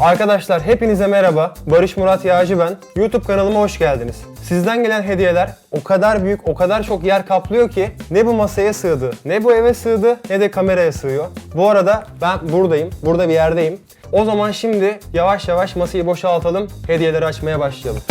Arkadaşlar hepinize merhaba. Barış Murat Yağcı ben. YouTube kanalıma hoş geldiniz. Sizden gelen hediyeler o kadar büyük, o kadar çok yer kaplıyor ki ne bu masaya sığdı, ne bu eve sığdı, ne de kameraya sığıyor. Bu arada ben buradayım, burada bir yerdeyim. O zaman şimdi yavaş yavaş masayı boşaltalım, hediyeleri açmaya başlayalım.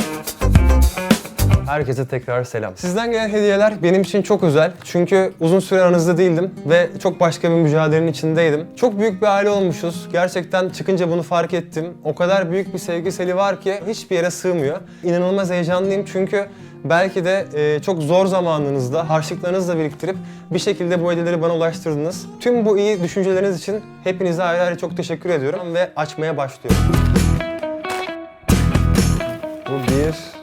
Herkese tekrar selam. Sizden gelen hediyeler benim için çok özel. Çünkü uzun süre aranızda değildim ve çok başka bir mücadelenin içindeydim. Çok büyük bir aile olmuşuz. Gerçekten çıkınca bunu fark ettim. O kadar büyük bir sevgi seli var ki hiçbir yere sığmıyor. İnanılmaz heyecanlıyım çünkü belki de e, çok zor zamanınızda harçlıklarınızla biriktirip bir şekilde bu hediyeleri bana ulaştırdınız. Tüm bu iyi düşünceleriniz için hepinize ayrı ayrı çok teşekkür ediyorum ve açmaya başlıyorum. Bu bir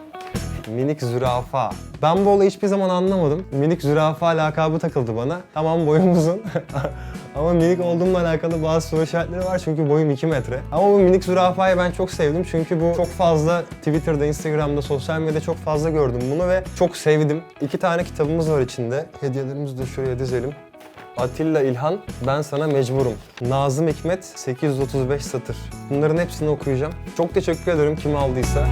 Minik zürafa. Ben bu olayı hiçbir zaman anlamadım. Minik zürafa lakabı takıldı bana. Tamam boyum uzun. Ama minik olduğumla alakalı bazı soru işaretleri var çünkü boyum 2 metre. Ama bu minik zürafayı ben çok sevdim çünkü bu çok fazla Twitter'da, Instagram'da, sosyal medyada çok fazla gördüm bunu ve çok sevdim. İki tane kitabımız var içinde. Hediyelerimizi de şuraya dizelim. Atilla İlhan, ben sana mecburum. Nazım Hikmet, 835 satır. Bunların hepsini okuyacağım. Çok teşekkür ederim kim aldıysa.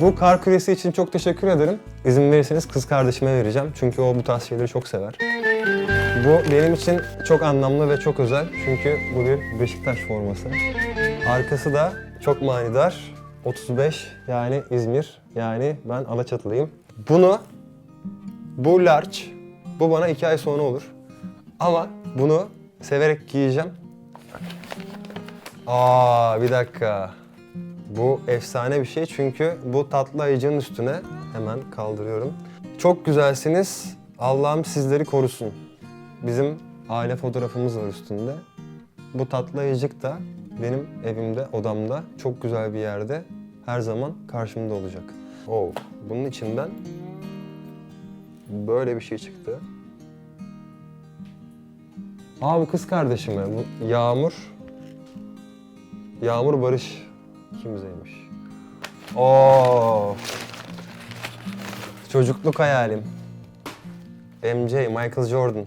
Bu kar küresi için çok teşekkür ederim. İzin verirseniz kız kardeşime vereceğim. Çünkü o bu tarz şeyleri çok sever. Bu benim için çok anlamlı ve çok özel. Çünkü bu bir Beşiktaş forması. Arkası da çok manidar. 35 yani İzmir yani ben Alaçatılıyım. Bunu bu large bu bana iki ay sonra olur. Ama bunu severek giyeceğim. Aa bir dakika. Bu efsane bir şey çünkü bu tatlı ayıcının üstüne hemen kaldırıyorum. Çok güzelsiniz. Allah'ım sizleri korusun. Bizim aile fotoğrafımız var üstünde. Bu tatlı ayıcık da benim evimde, odamda çok güzel bir yerde her zaman karşımda olacak. Oh, bunun içinden böyle bir şey çıktı. Aa bu kız kardeşime. Bu Yağmur. Yağmur Barış kimzeymiş. Oo. Çocukluk hayalim. MJ, Michael Jordan.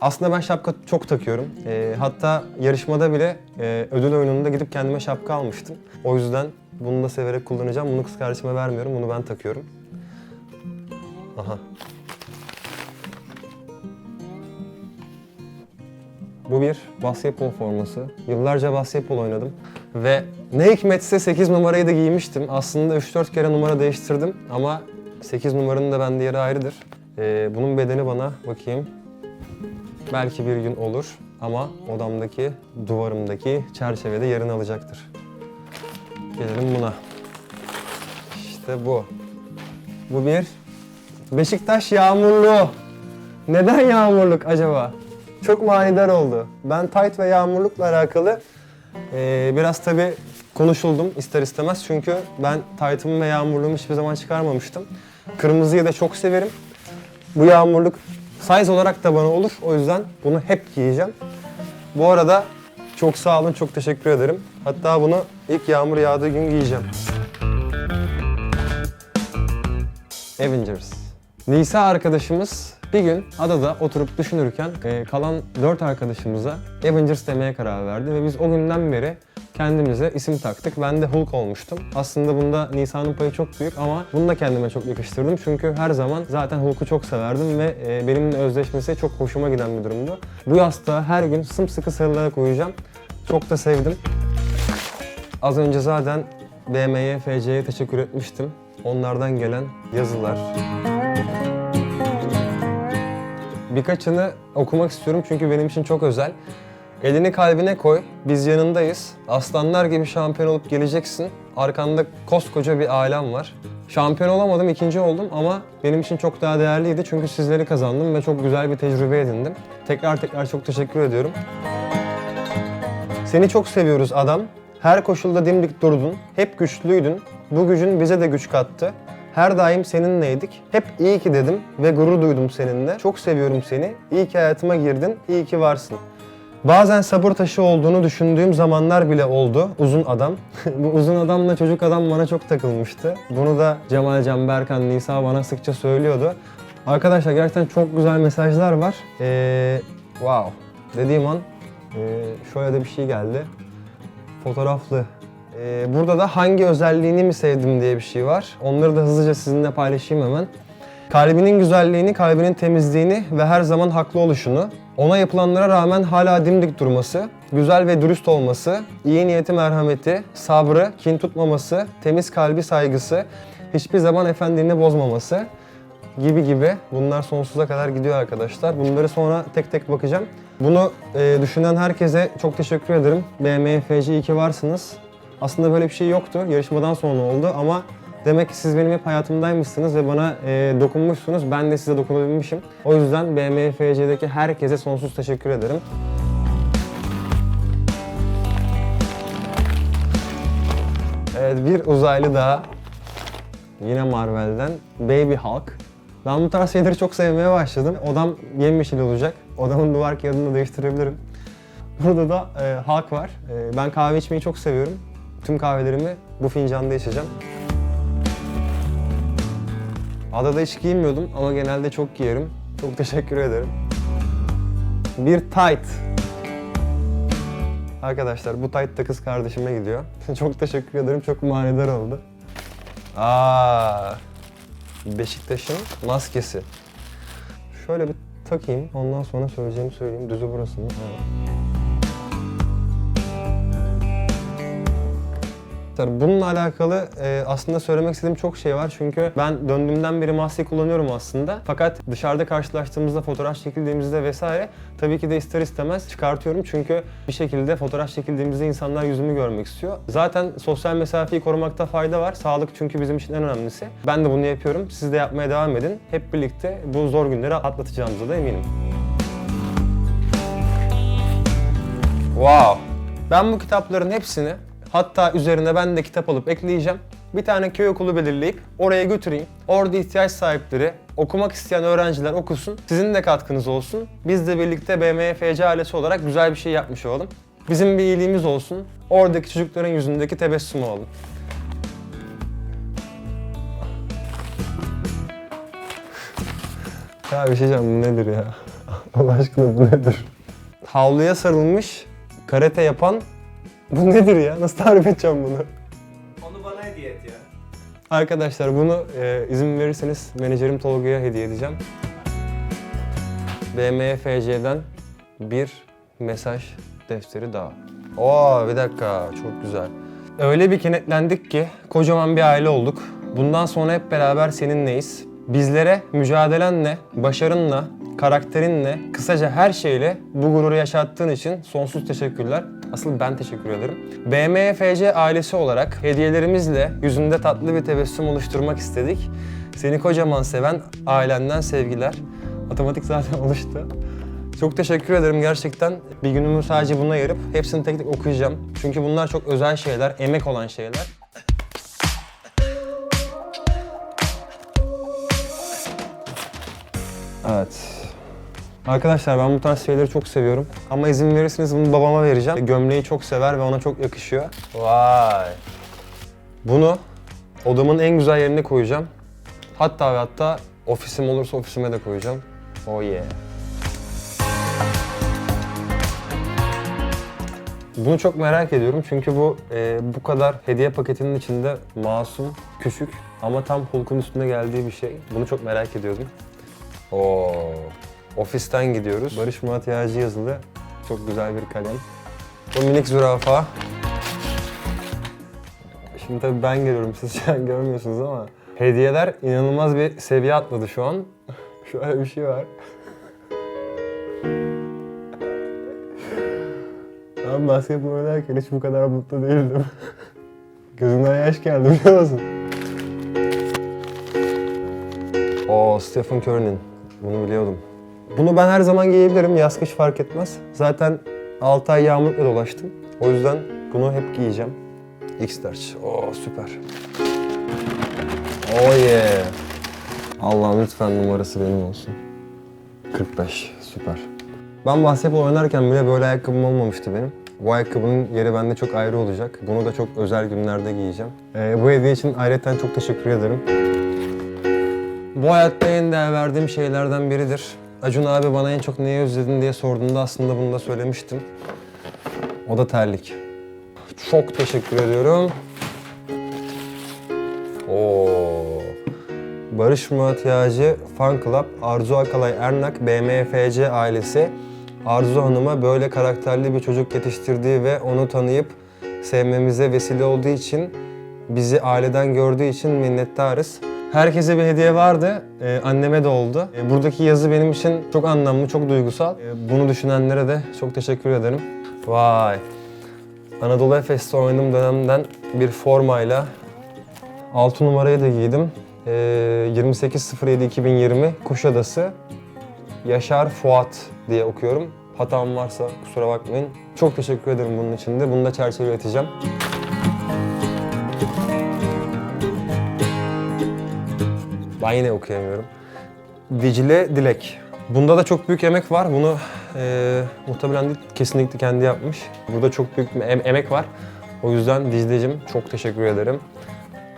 Aslında ben şapka çok takıyorum. Ee, hatta yarışmada bile e, ödül oyununda gidip kendime şapka almıştım. O yüzden bunu da severek kullanacağım. Bunu kız kardeşime vermiyorum. Bunu ben takıyorum. Aha. Bu bir basketbol forması. Yıllarca basketbol oynadım. Ve ne hikmetse 8 numarayı da giymiştim. Aslında 3-4 kere numara değiştirdim ama 8 numaranın da bende yeri ayrıdır. Ee, bunun bedeni bana bakayım. Belki bir gün olur ama odamdaki, duvarımdaki çerçevede yerini alacaktır. Gelelim buna. İşte bu. Bu bir Beşiktaş yağmurlu. Neden yağmurluk acaba? Çok manidar oldu. Ben tight ve yağmurlukla alakalı ee, biraz tabii konuşuldum ister istemez çünkü ben tight'ımı ve yağmurluğumu hiçbir zaman çıkarmamıştım. Kırmızıyı da çok severim. Bu yağmurluk size olarak da bana olur. O yüzden bunu hep giyeceğim. Bu arada çok sağ olun, çok teşekkür ederim. Hatta bunu ilk yağmur yağdığı gün giyeceğim. Avengers. Nisa arkadaşımız bir gün adada oturup düşünürken e, kalan dört arkadaşımıza Avengers demeye karar verdi ve biz o günden beri kendimize isim taktık. Ben de Hulk olmuştum. Aslında bunda Nisa'nın payı çok büyük ama bunu da kendime çok yakıştırdım. Çünkü her zaman zaten Hulk'u çok severdim ve e, benimle özleşmesi çok hoşuma giden bir durumdu. Bu yastığa her gün sımsıkı sarılarak uyuyacağım. Çok da sevdim. Az önce zaten BM'ye, FC'ye teşekkür etmiştim. Onlardan gelen yazılar. Birkaçını okumak istiyorum çünkü benim için çok özel. Elini kalbine koy, biz yanındayız. Aslanlar gibi şampiyon olup geleceksin. Arkanda koskoca bir ailem var. Şampiyon olamadım, ikinci oldum ama benim için çok daha değerliydi çünkü sizleri kazandım ve çok güzel bir tecrübe edindim. Tekrar tekrar çok teşekkür ediyorum. Seni çok seviyoruz adam. Her koşulda dimdik durdun. Hep güçlüydün. Bu gücün bize de güç kattı. Her daim seninleydik. Hep iyi ki dedim ve gurur duydum seninle. Çok seviyorum seni. İyi ki hayatıma girdin. İyi ki varsın. Bazen sabır taşı olduğunu düşündüğüm zamanlar bile oldu. Uzun adam. Bu uzun adamla çocuk adam bana çok takılmıştı. Bunu da Cemal Can Berkan, Nisa bana sıkça söylüyordu. Arkadaşlar gerçekten çok güzel mesajlar var. Ee, wow. Dediğim an Ee, şöyle de bir şey geldi. Fotoğraflı. Ee, burada da hangi özelliğini mi sevdim diye bir şey var. Onları da hızlıca sizinle paylaşayım hemen. Kalbinin güzelliğini, kalbinin temizliğini ve her zaman haklı oluşunu, ona yapılanlara rağmen hala dimdik durması, güzel ve dürüst olması, iyi niyeti, merhameti, sabrı, kin tutmaması, temiz kalbi saygısı, hiçbir zaman efendiliğini bozmaması gibi gibi. Bunlar sonsuza kadar gidiyor arkadaşlar. Bunları sonra tek tek bakacağım. Bunu e, düşünen herkese çok teşekkür ederim. BMFC iyi varsınız. Aslında böyle bir şey yoktu. Yarışmadan sonra oldu ama demek ki siz benim hep hayatımdaymışsınız ve bana e, dokunmuşsunuz. Ben de size dokunabilmişim. O yüzden BMFC'deki herkese sonsuz teşekkür ederim. Evet bir uzaylı daha. Yine Marvel'den Baby Hulk. Ben bu tarz şeyleri çok sevmeye başladım. Odam yemyeşil olacak. Odamın duvar kağıdını da değiştirebilirim. Burada da e, Hulk var. E, ben kahve içmeyi çok seviyorum. Tüm kahvelerimi bu fincanda içeceğim. Adada hiç giyinmiyordum ama genelde çok giyerim. Çok teşekkür ederim. Bir tight. Arkadaşlar bu tight da kız kardeşime gidiyor. çok teşekkür ederim. Çok manidar oldu. Aa, Beşiktaş'ın maskesi. Şöyle bir takayım. Ondan sonra söyleyeceğimi söyleyeyim. Düzü burası mı? Evet. Bununla alakalı e, aslında söylemek istediğim çok şey var çünkü ben döndüğümden beri maske kullanıyorum aslında. Fakat dışarıda karşılaştığımızda, fotoğraf çekildiğimizde vesaire tabii ki de ister istemez çıkartıyorum çünkü bir şekilde fotoğraf çekildiğimizde insanlar yüzümü görmek istiyor. Zaten sosyal mesafeyi korumakta fayda var. Sağlık çünkü bizim için en önemlisi. Ben de bunu yapıyorum. Siz de yapmaya devam edin. Hep birlikte bu zor günleri atlatacağımıza da eminim. Wow! Ben bu kitapların hepsini hatta üzerine ben de kitap alıp ekleyeceğim. Bir tane köy okulu belirleyip oraya götüreyim. Orada ihtiyaç sahipleri, okumak isteyen öğrenciler okusun. Sizin de katkınız olsun. Biz de birlikte BMFC ailesi olarak güzel bir şey yapmış olalım. Bizim bir iyiliğimiz olsun. Oradaki çocukların yüzündeki tebessüm olalım. Ya bir şey diyeceğim bu nedir ya? Allah aşkına bu nedir? Havluya sarılmış karate yapan bu nedir ya? Nasıl tarif edeceğim bunu? Onu bana hediye et ya. Arkadaşlar bunu e, izin verirseniz menajerim Tolga'ya hediye edeceğim. BMFC'den bir mesaj defteri daha. Oo bir dakika çok güzel. Öyle bir kenetlendik ki kocaman bir aile olduk. Bundan sonra hep beraber seninleyiz. Bizlere mücadelenle, başarınla, karakterinle, kısaca her şeyle bu gururu yaşattığın için sonsuz teşekkürler. Asıl ben teşekkür ederim. BMFC ailesi olarak hediyelerimizle yüzünde tatlı bir tebessüm oluşturmak istedik. Seni kocaman seven ailenden sevgiler. Otomatik zaten oluştu. Çok teşekkür ederim gerçekten. Bir günümü sadece buna ayırıp hepsini tek tek okuyacağım. Çünkü bunlar çok özel şeyler, emek olan şeyler. Evet. Arkadaşlar ben bu tarz şeyleri çok seviyorum. Ama izin verirseniz bunu babama vereceğim. Gömleği çok sever ve ona çok yakışıyor. Vay. Bunu odamın en güzel yerine koyacağım. Hatta ve hatta ofisim olursa ofisime de koyacağım. Oh yeah. Bunu çok merak ediyorum çünkü bu e, bu kadar hediye paketinin içinde masum, küçük ama tam Hulk'un üstünde geldiği bir şey. Bunu çok merak ediyordum. Oo, ofisten gidiyoruz. Barış Murat Yağcı yazılı. Çok güzel bir kalem. Bu minik zürafa. Şimdi tabii ben geliyorum, siz şu an görmüyorsunuz ama hediyeler inanılmaz bir seviye atladı şu an. Şöyle bir şey var. Ben basketbol oynarken hiç bu kadar mutlu değildim. Gözümden yaş geldi biliyor musun? Oo Stephen Curry'nin. Bunu biliyordum. Bunu ben her zaman giyebilirim. Yaz kış fark etmez. Zaten 6 ay yağmurla dolaştım. O yüzden bunu hep giyeceğim. X-Large. Oo süper. Oh yeah. Allah'ım lütfen numarası benim olsun. 45. Süper. Ben basketbol oynarken bile böyle ayakkabım olmamıştı benim. Bu ayakkabının yeri bende çok ayrı olacak. Bunu da çok özel günlerde giyeceğim. Ee, bu hediye için ayrıca çok teşekkür ederim. Bu hayatta en değer verdiğim şeylerden biridir. Acun abi bana en çok neyi özledin diye sorduğunda aslında bunu da söylemiştim. O da terlik. Çok teşekkür ediyorum. Oo. Barış Murat Yağcı Fan Club, Arzu Akalay Ernak, BMFC ailesi Arzu Hanım'a böyle karakterli bir çocuk yetiştirdiği ve onu tanıyıp sevmemize vesile olduğu için bizi aileden gördüğü için minnettarız. Herkese bir hediye vardı. Ee, anneme de oldu. Ee, buradaki yazı benim için çok anlamlı, çok duygusal. Ee, bunu düşünenlere de çok teşekkür ederim. Vay. Anadolu Efes'te oynadığım dönemden bir formayla 6 numarayı da giydim. Ee, 28.07.2020 Kuşadası Yaşar Fuat diye okuyorum. Hatam varsa kusura bakmayın. Çok teşekkür ederim bunun için de. Bunu da çerçeveleteceğim. Ben yine okuyamıyorum. Dicle Dilek. Bunda da çok büyük emek var. Bunu eee muhtemelen değil, kesinlikle kendi yapmış. Burada çok büyük em- emek var. O yüzden Dicle'cim çok teşekkür ederim.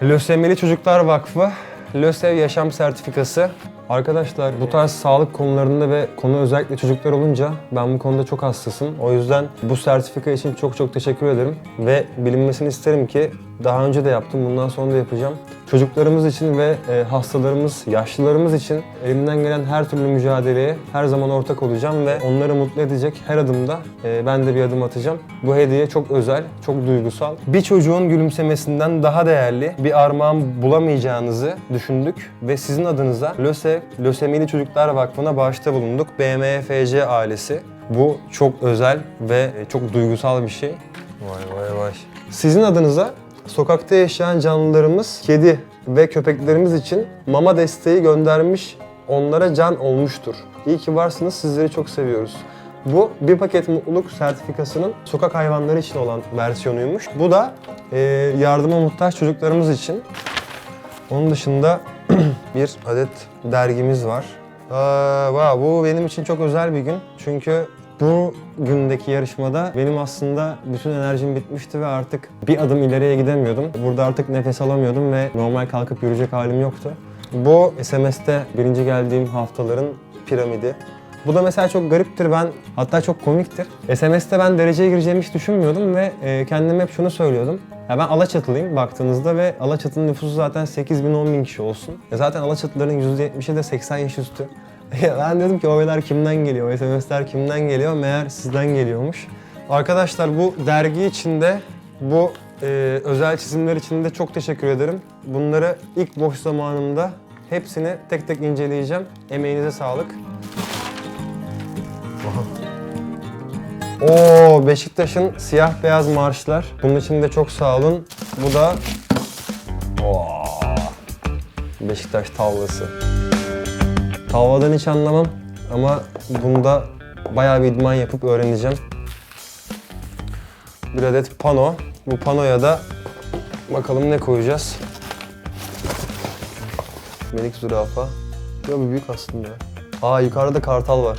Lösemili Çocuklar Vakfı LÖSEV Yaşam Sertifikası. Arkadaşlar bu tarz sağlık konularında ve konu özellikle çocuklar olunca ben bu konuda çok hassasım. O yüzden bu sertifika için çok çok teşekkür ederim. Ve bilinmesini isterim ki daha önce de yaptım, bundan sonra da yapacağım. Çocuklarımız için ve e, hastalarımız, yaşlılarımız için elimden gelen her türlü mücadeleye her zaman ortak olacağım ve onları mutlu edecek her adımda e, ben de bir adım atacağım. Bu hediye çok özel, çok duygusal. Bir çocuğun gülümsemesinden daha değerli bir armağan bulamayacağınızı düşündük ve sizin adınıza Lösemili Çocuklar Vakfı'na bağışta bulunduk. BMFC ailesi. Bu çok özel ve çok duygusal bir şey. Vay vay vay. Sizin adınıza sokakta yaşayan canlılarımız, kedi ve köpeklerimiz için mama desteği göndermiş, onlara can olmuştur. İyi ki varsınız, sizleri çok seviyoruz. Bu bir paket mutluluk sertifikasının sokak hayvanları için olan versiyonuymuş. Bu da e, yardıma muhtaç çocuklarımız için. Onun dışında bir adet dergimiz var. Aa, bu benim için çok özel bir gün. Çünkü bu gündeki yarışmada benim aslında bütün enerjim bitmişti ve artık bir adım ileriye gidemiyordum. Burada artık nefes alamıyordum ve normal kalkıp yürüyecek halim yoktu. Bu SMS'te birinci geldiğim haftaların piramidi. Bu da mesela çok gariptir ben hatta çok komiktir. SMS'te ben dereceye gireceğimi hiç düşünmüyordum ve e, kendime hep şunu söylüyordum. Ya ben Alaçatılıyım baktığınızda ve Alaçatı'nın nüfusu zaten 8 bin 10 bin kişi olsun. Ya zaten Alaçatıların %70'i de 80 yaş üstü. Ben dedim ki oylar kimden geliyor, o SMS'ler kimden geliyor? Meğer sizden geliyormuş. Arkadaşlar bu dergi içinde, bu e, özel çizimler için de çok teşekkür ederim. Bunları ilk boş zamanımda hepsini tek tek inceleyeceğim. Emeğinize sağlık. Oo Beşiktaş'ın siyah beyaz marşlar. Bunun için de çok sağ olun. Bu da Oo, Beşiktaş tavlası. Tavladan hiç anlamam ama bunda bayağı bir idman yapıp öğreneceğim. Bir adet pano. Bu panoya da bakalım ne koyacağız. Melik zürafa. Ya bu büyük aslında. Aa yukarıda kartal var.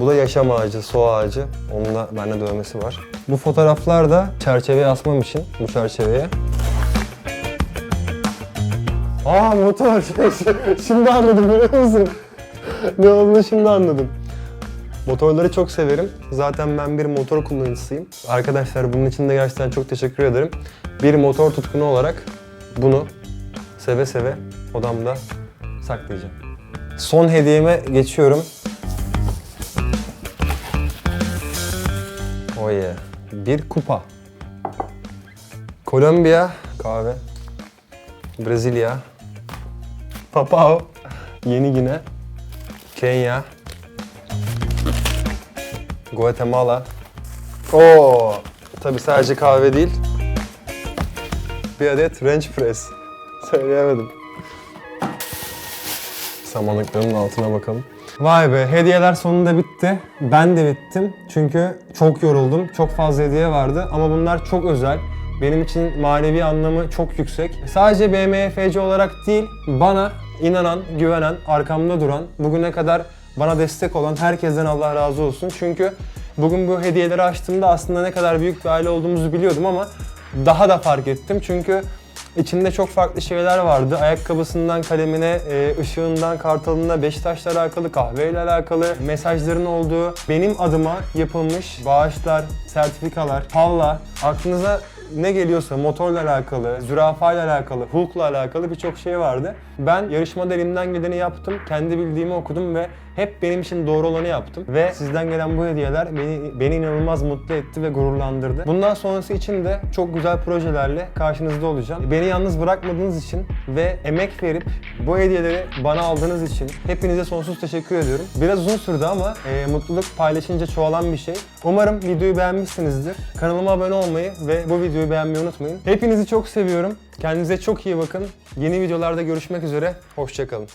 Bu da yaşam ağacı, su ağacı. Onunla bende dövmesi var. Bu fotoğraflar da çerçeveye asmam için bu çerçeveye. Aa motor. şimdi anladım biliyor musun? ne olduğunu şimdi anladım. Motorları çok severim. Zaten ben bir motor kullanıcısıyım. Arkadaşlar bunun için de gerçekten çok teşekkür ederim. Bir motor tutkunu olarak bunu seve seve odamda saklayacağım. Son hediyeme geçiyorum. Yeah. Bir kupa. Kolombiya kahve. Brezilya. Papao. Yeni Gine. Kenya. Guatemala. Oo, tabii sadece kahve değil. Bir adet French press. Söyleyemedim. Samanlıkların altına bakalım. Vay be, hediyeler sonunda bitti. Ben de bittim. Çünkü çok yoruldum. Çok fazla hediye vardı ama bunlar çok özel. Benim için manevi anlamı çok yüksek. Sadece BMFC olarak değil, bana inanan, güvenen, arkamda duran, bugüne kadar bana destek olan herkesten Allah razı olsun. Çünkü bugün bu hediyeleri açtığımda aslında ne kadar büyük bir aile olduğumuzu biliyordum ama daha da fark ettim. Çünkü İçinde çok farklı şeyler vardı. Ayakkabısından kalemine, e, ışığından kartalına, Beşiktaş'la alakalı, kahveyle alakalı mesajların olduğu, benim adıma yapılmış bağışlar, sertifikalar, palla, aklınıza ne geliyorsa motorla alakalı, zürafayla alakalı, Hulk'la alakalı birçok şey vardı. Ben yarışmada elimden geleni yaptım, kendi bildiğimi okudum ve hep benim için doğru olanı yaptım. Ve sizden gelen bu hediyeler beni, beni inanılmaz mutlu etti ve gururlandırdı. Bundan sonrası için de çok güzel projelerle karşınızda olacağım. Beni yalnız bırakmadığınız için ve emek verip bu hediyeleri bana aldığınız için hepinize sonsuz teşekkür ediyorum. Biraz uzun sürdü ama e, mutluluk paylaşınca çoğalan bir şey. Umarım videoyu beğenmişsinizdir. Kanalıma abone olmayı ve bu videoyu beğenmeyi unutmayın. Hepinizi çok seviyorum. Kendinize çok iyi bakın. Yeni videolarda görüşmek üzere. Hoşçakalın.